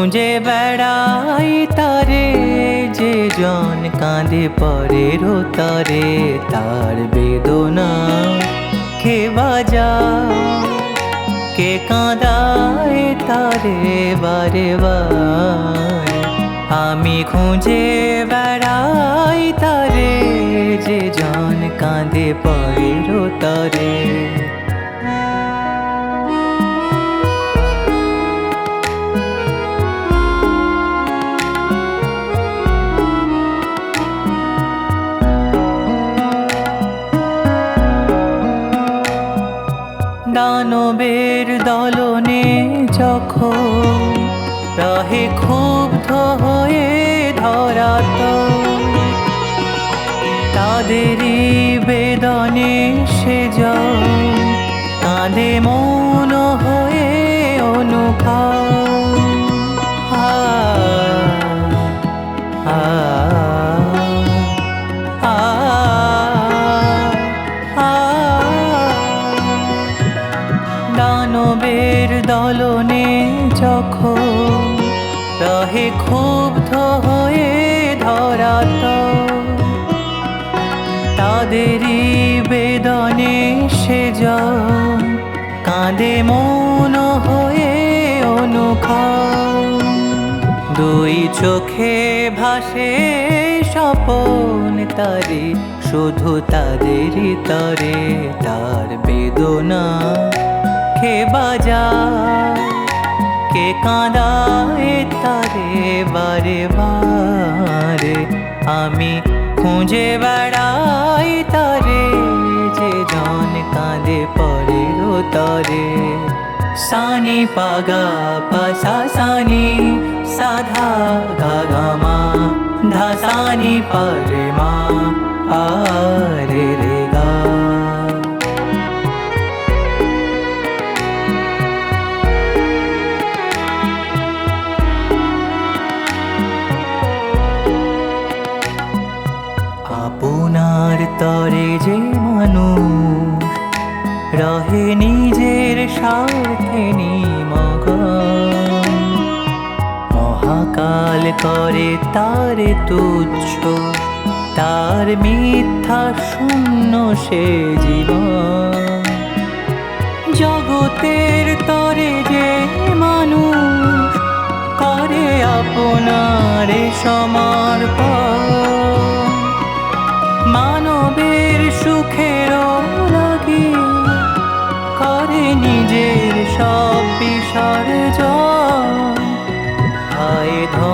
খুঁজে বেড়াই তারে যে জন কাঁদে পরে তরে তার বেদনা কে বাজা কে কাঁদায় তারে বারে বার আমি খুঁজে বেড়াই তারে যে জন কাঁদে পরে তরে দানবের দলনে যখন রাহে খুব হয়ে ধরাত তাদেরই বেদনে সে যাও কাঁদে মন দানবের দলনে যখন রহে ক্ষুব্ধ হয়ে ধরাত, তাদেরই বেদনে সে কাঁদে মন হয়ে অনুখা দুই চোখে ভাসে স্বপন তারে, শুধু তাদেরই তরে তার বেদনা। কে বাজা কে কাঁদায় তারে বারে বারে আমি খুঁজে বেড়াই তারে যে জন কাঁদে পরে তরে সানি পাগা পাসা সানি সাধা গাগামা ধাসানি পরে মা আরে যে মানুষ রহে নিজের স্বার্থে নিমগ মহাকাল করে তারে তুচ্ছ, তার মিথ্যা শূন্য সে জীবন। জগতের তরে যে মানুষ, করে আপনার সমর্পণ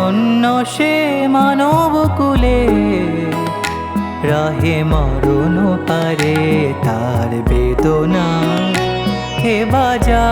ধন্য সে মানব কুলে। রাহে মরণ পারে তার বেদনা। হে বাজা